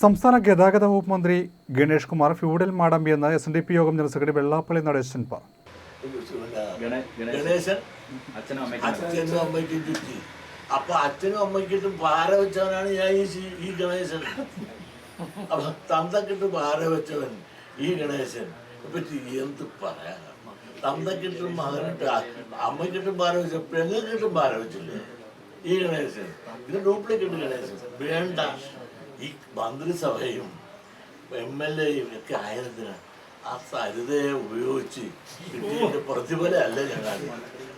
സംസ്ഥാന ഗതാഗത വകുപ്പ് മന്ത്രി ഗണേഷ് കുമാർ ഫ്യൂഡൽ മാടമ്പി എന്ന എസ് എൻ ഡി പി യോഗം ജനറൽ സെക്രട്ടറി വെള്ളാപ്പള്ളി നടേശൻ പറഞ്ഞു. അപ്പൊ അച്ഛനും അമ്മയ്ക്കിട്ട് പാര വെച്ചവനാണ് ഞാൻ ഈ ഗണേശൻ. അപ്പൊ തന്തക്കിട്ട് പാര വെച്ചവൻ ഈ ഗണേശൻ. പറ്റി എന്ത് പറയാ തന്തക്കിട്ടും മകനിട്ട് അമ്മയ്ക്കിട്ടും പാര വെച്ച പെങ്ങക്കിട്ടും പാര വെച്ചില്ലേ? ഈ ഗണേശൻ. ഇത് ഡ്യൂപ്ലിക്കേറ്റ് ഗണേശൻ. വേണ്ട. ഈ മന്ത്രിസഭയും എം എൽ എയും ഒക്കെ ആയതിന് ആ സരിതയെ ഉപയോഗിച്ച് കിട്ടിയതിന്റെ പ്രതിഫലമല്ല ഞങ്ങൾ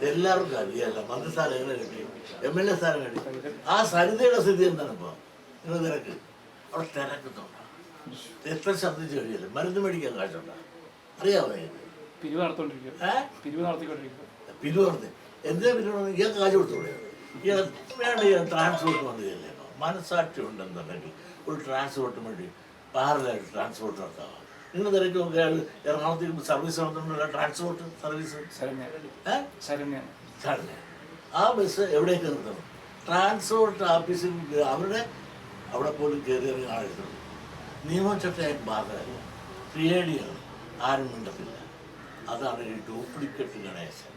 എല്ലാവർക്കും അറിയാല്ല മന്ത്രിസ്ഥാനം എങ്ങനെ കിട്ടി എം എൽ എ സ്ഥാനം കിട്ടി. ആ സരിതയുടെ സ്ഥിതി എന്താണ് ഇപ്പൊ? നിങ്ങൾ തിരക്ക്. അവിടെ തിരക്കുന്നുണ്ട് എത്ര ശബ്ദിച്ച് കഴിയല്ലേ? മരുന്ന് മേടിക്കാൻ കാശുണ്ടോ? അറിയാമോ? പിരിവ് നടത്തി. എന്തിനാ പിരിവ് ഇയാൾക്ക് കാശ് കൊടുത്തോളൂ. ഇയാൾ വേണ്ട ഇയാൾ ട്രാൻസ്പോർട്ട് വന്നതല്ലേ? മനസ്സാക്ഷി ഉണ്ടെന്നുണ്ടെങ്കിൽ ഒരു ട്രാൻസ്പോർട്ടിന് വേണ്ടി പാരലായിട്ട് ട്രാൻസ്പോർട്ട് നടത്താം നിങ്ങൾ തിരക്ക് നോക്കിയാൽ എറണാകുളത്തേക്ക് സർവീസ് നടത്തുന്നില്ല ട്രാൻസ്പോർട്ട് സർവീസ് ആ ബസ് എവിടേക്ക് നിർത്തണം? ട്രാൻസ്പോർട്ട് ഓഫീസിൽ അവരുടെ അവിടെ പോലും കയറി ഇറങ്ങി ആഴ്ത്തുന്നു നിയമചട്ടയായിട്ട് ബാധകമല്ല പേടിയാണ്. ആരും മിണ്ടത്തില്ല. അതാണ് ഈ ഡ്യൂപ്ലിക്കേറ്റ് ഗണേശൻ.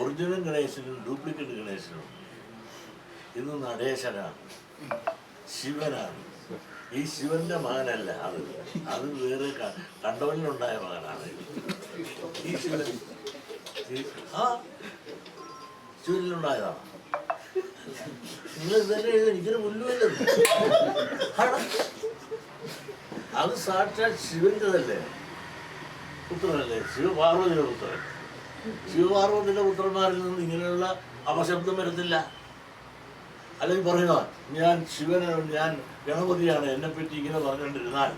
ഒറിജിനൽ ഗണേശനും ഡ്യൂപ്ലിക്കേറ്റ് ഗണേശനും ഇന്ന് നടേശനാണ്. ശിവനാണ്. ഈ ശിവന്റെ മകനല്ല അത്. അത് വേറെ കണ്ടവനിലുണ്ടായ മകനാണ്. ഈ ശിവൻ. ആ ശിവനിലുണ്ടായതാണ്? നിങ്ങൾ ഇതന്നെ എഴുതി എനിക്കൊരു അത് സാക്ഷാൽ ശിവന്റെതല്ലേ? പുത്രനല്ലേ? ശിവപാർവതിയുടെ പുത്രൻ. ശിവപാർവതിയുടെ പുത്രന്മാരിൽ നിന്ന് ഇങ്ങനെയുള്ള അപശബ്ദം വരത്തില്ല. അല്ലെങ്കിൽ പറയുക ഞാൻ ശിവന് ഞാൻ ഗണപതിയാണ് എന്നെ പറ്റി ഇങ്ങനെ പറഞ്ഞുകൊണ്ടിരുന്നാൽ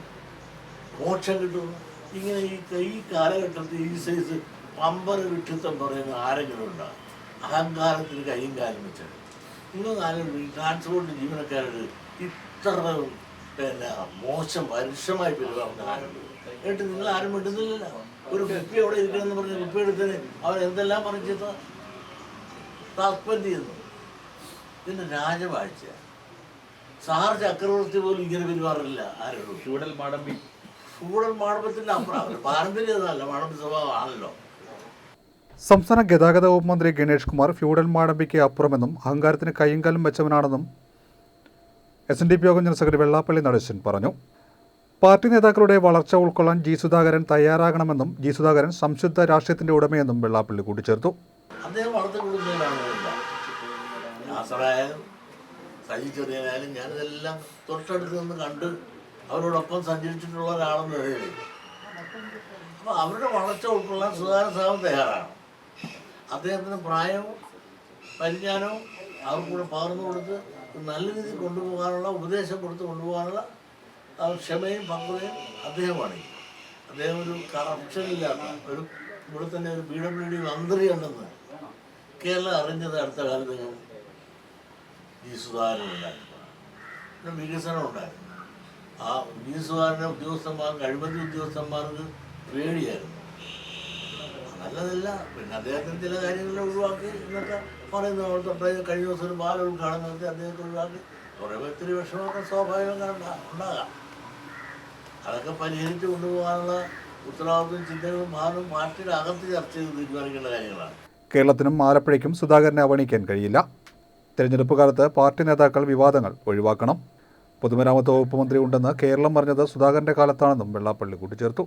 മോക്ഷം കിട്ടും ഇങ്ങനെ ഈ ഈ കാലഘട്ടത്തിൽ ഈ സൈസ് പമ്പര വിട്ടിത്തം പറയുന്ന ആരെങ്കിലും ഉണ്ടാകും അഹങ്കാരത്തിന് കൈയും കാലും വെച്ചത് നിങ്ങൾ നാലും ട്രാൻസ്പോർട്ട് ജീവനക്കാരുടെ ഇത്ര പിന്നെ മോശം വരുഷമായി പെരുമാറുന്ന ആരുണ്ട് എന്നിട്ട് നിങ്ങൾ ആരും വിട്ടുന്നില്ല ഒരു കുപ്പി അവിടെ ഇരിക്കണമെന്ന് പറഞ്ഞ് കുപ്പി എടുത്തതിന് അവൻ എന്തെല്ലാം പറഞ്ഞു താത്പര്യം ചെയ്യുന്നു. ഇതിന്റെ രാജവാഴ്ച. സാർ ചക്രവർത്തി പോലും ഇങ്ങനെ പെരുമാറില്ല ആരോടും. ഫ്യൂഡൽ മാടമ്പി. ഫ്യൂഡൽ മാടമ്പത്തിന്റെ അപ്പുറം. പാരമ്പര്യതല്ല മാടമ്പി സ്വഭാവമാണല്ലോ. സംസ്ഥാന ഗതാഗത വകുപ്പ് മന്ത്രി ഗണേഷ് കുമാർ ഫ്യൂഡൽ മാടമ്പിക്ക് അപ്പുറമെന്നും അഹങ്കാരത്തിന് കൈയും കാലും വെച്ചവനാണെന്നും എസ് എൻ ഡി പി യോഗം ജനറൽ സെക്രട്ടറി വെള്ളാപ്പള്ളി നടേശൻ പറഞ്ഞു. പാർട്ടി നേതാക്കളുടെ വളർച്ച ഉൾക്കൊള്ളാൻ ജി സുധാകരൻ തയ്യാറാകണമെന്നും ജി സുധാകരൻ സംശുദ്ധ രാഷ്ട്രീയത്തിന്റെ ഉടമയെന്നും വെള്ളാപ്പള്ളി കൂട്ടിച്ചേർത്തു. അദ്ദേഹം വളർത്തി കൊടുക്കുന്നതിനാണ് നാസറായാലും സജി ചെറിയനായാലും ഞാനിതെല്ലാം തൊട്ടടുത്ത് നിന്ന് കണ്ട് അവരോടൊപ്പം സഞ്ചരിച്ചിട്ടുള്ള ഒരാളെന്ന് എഴുതി അപ്പൊ അവരുടെ വളർച്ച ഉൾക്കൊള്ളാൻ സുധാകരൻ സാഹം തയ്യാറാണ്. അദ്ദേഹത്തിന് പ്രായവും പരിജ്ഞാനവും അവർക്കൂടെ പകർന്നു കൊടുത്ത് നല്ല രീതിയിൽ കൊണ്ടുപോകാനുള്ള ഉപദേശം കൊടുത്ത് കൊണ്ടുപോകാനുള്ള ക്ഷമയും പക്വതയും അദ്ദേഹമാണ്. അദ്ദേഹം ഒരു കറപ്ഷൻ ഇല്ലാത്ത ഒരു ഇവിടെ തന്നെ ഒരു പി ഡബ്ല്യു ഡി മന്ത്രി ഉണ്ടെന്ന് കേരളം അറിഞ്ഞത് അടുത്ത കാലത്ത് ജി സുധാകരൻ ഉണ്ടായിരുന്നു. വികസനം ഉണ്ടായിരുന്നു. ആ വി സുധാകരന്റെ ഉദ്യോഗസ്ഥന്മാർക്ക് അഴിമതി ഉദ്യോഗസ്ഥന്മാർക്ക് പേടിയായിരുന്നു. നല്ലതല്ല പിന്നെ അദ്ദേഹത്തിന് ചില കാര്യങ്ങൾ ഒഴിവാക്കി എന്നൊക്കെ പറയുന്നു. അവിടെ തൊട്ട് കഴിഞ്ഞ ദിവസം ഒരു ബാല ഉദ്ഘാടനം നടത്തി അദ്ദേഹത്തെ ഒഴിവാക്കി. കുറേ ഒത്തിരി വിഷമമൊക്കെ സ്വാഭാവികം ഉണ്ടാ- ഉണ്ടാകാം. അതൊക്കെ പരിഹരിച്ച് കൊണ്ടുപോകാനുള്ള ഉത്തരവാദിത്വം ചിന്തകളും ഭാഗവും പാർട്ടിയുടെ അകത്ത് ചർച്ച ചെയ്ത് തീരുമാനിക്കേണ്ട കാര്യങ്ങളാണ്. കേരളത്തിനും ആലപ്പുഴയ്ക്കും സുധാകരനെ അവഗണിക്കാൻ കഴിയില്ല. തെരഞ്ഞെടുപ്പ് കാലത്ത് പാർട്ടി നേതാക്കൾ വിവാദങ്ങൾ ഒഴിവാക്കണം. പൊതുമരാമത്ത് വകുപ്പ് മന്ത്രി ഉണ്ടെന്ന് കേരളം പറഞ്ഞത് സുധാകരന്റെ കാലത്താണെന്നും വെള്ളാപ്പള്ളി കൂട്ടിച്ചേർത്തു.